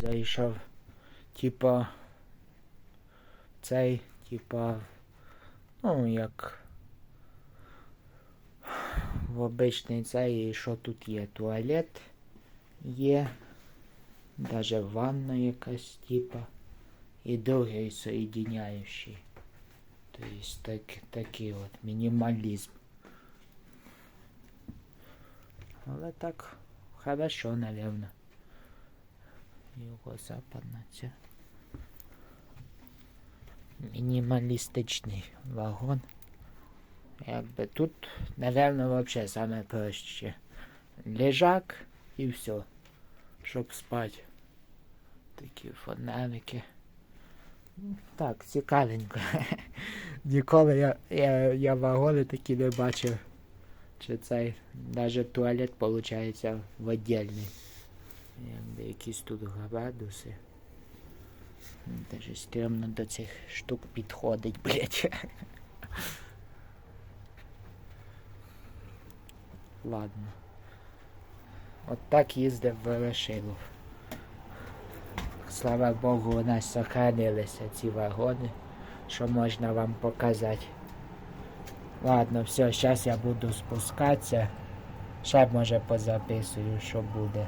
зайшов, типа, цей, типа, ну, як в обичний цей, і що тут є? Туалет є, даже ванна якась, типа, і другий соєдиняючий. Тобто так, такий от мінімалізм. Але так хорошо, наверно. Юго-западна ця. Мінімалістичний вагон. Якби тут, наверно, вообще саме проще. Лежак і все. Щоб спати. Такі фонарики. Так, цікавенько. Ніколи я, я, я вагони такі не бачив. Чи цей даже туалет виходить в отдельний. Якісь тут градуси. Даже стрімно до цих штук підходить, блять. Ладно. От так їздив Ворошилов. Слава Богу, у нас сохранилися ці вагони, що можна вам показати. Ладно, все, зараз я буду спускатися. Ще може позаписую, що буде.